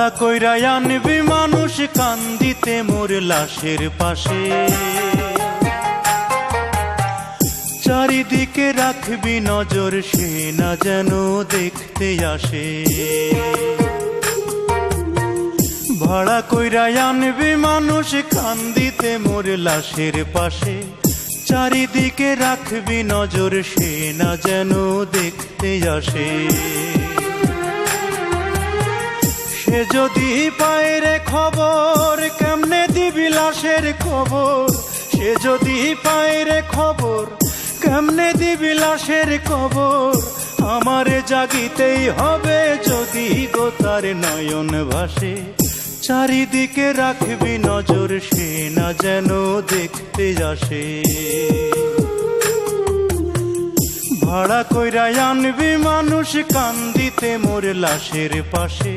ভাড়া কইরা আনবি মানুষ কান্দিতে মোর লাশের পাশে। চারিদিকে রাখবি নজর, সে না যেন দেখতে আসে। ভাড়া কইরা আনবি মানুষ কান্দিতে মোর লাশের পাশে। চারিদিকে রাখবি নজর, সে না যেন দেখতে আসে। সে যদি পায় রে খবর, কেমনে দিবি লাশের খবর সে যদি পায় রে খবর, কেমনে দিবি লাশের খবর আমারে জাগিতেই হবে যদি গোতার নয়ন ভাসে। চারিদিকে রাখবি নজর, সে না যেন দেখতে আসে। ভাড়া কইরা আনবি মানুষ, কান্দিতে মোর লাশের পাশে।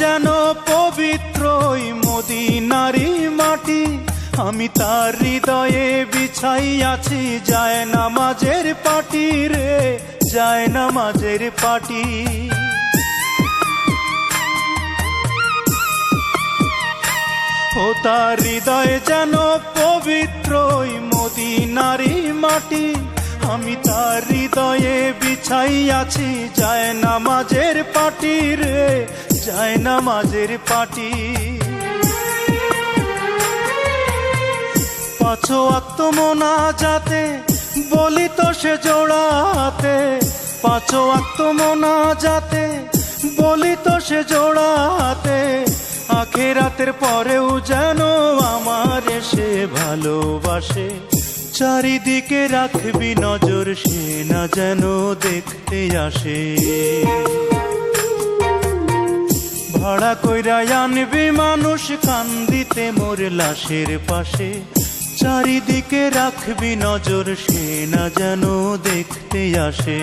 যেন পবিত্র ওই মদিনারি মাটি। আমি তার হৃদয়ে বিছাই আছি যায় নামাজের পাটি রে, যায় নামাজের পাটি। ও তার হৃদয়ে যেন পবিত্র ওই মদিনারি মাটি। আমি তার হৃদয়ে বিছাই আছি যায় নামাজের পাটি রে যায় নামাজের পাটি। পাঁচো আত্মমনা যাতে বলি তো সে জোড়াতে। পাঁচো আত্মমনা যাতে বলি তো সে জোড়াতে। আখেরাতের পরেও যেন আমার সে ভালোবাসে। চারিদিকে রাখবি নজর, সে না যেন দেখতে আসে। ভাড়া কইরা আনবি মানুষ কান্দিতে মোর লাশের পাশে। চারিদিকে রাখবি নজর, সে না যেন দেখতে আসে।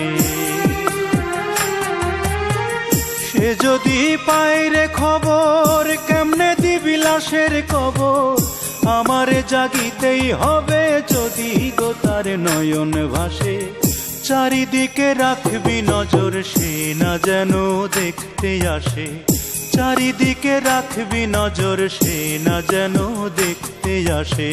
সে যদি পায় রে খবর, কেমনে দিবি লাশের কবর? আমারে জাগিতেই হবে যদি গোতার নয়ন ভাসে। চারিদিকে রাখবি নজর, সে না যেন দেখতে আসে। চারিদিকে রাখবি নজর সে না যেন দেখতে আসে।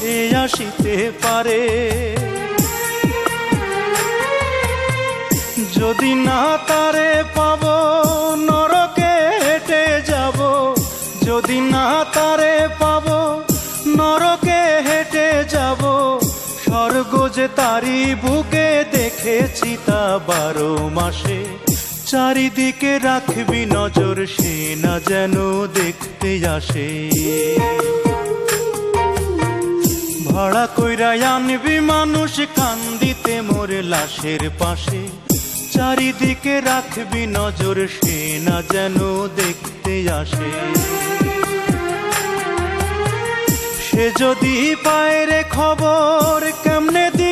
সে আসিতে পারে। যদি না তারে পাব, নরকে হেঁটে যাব। যদি না তারে পাব, নরকে হেঁটে যাব। স্বর্গ যে তারি বুকে দেখেছি তা বারো মাসে। চারিদিকে রাখবি নজর, সে না যেন দেখতে আসে। ভাড়া কইরা আনবি মানুষ কান্দিতে মোর লাশের পাশে। চারিদিকে রাখবি নজর, সে না যেন দেখতে আসে। সে যদি পায় খবর, কেমনে দিবি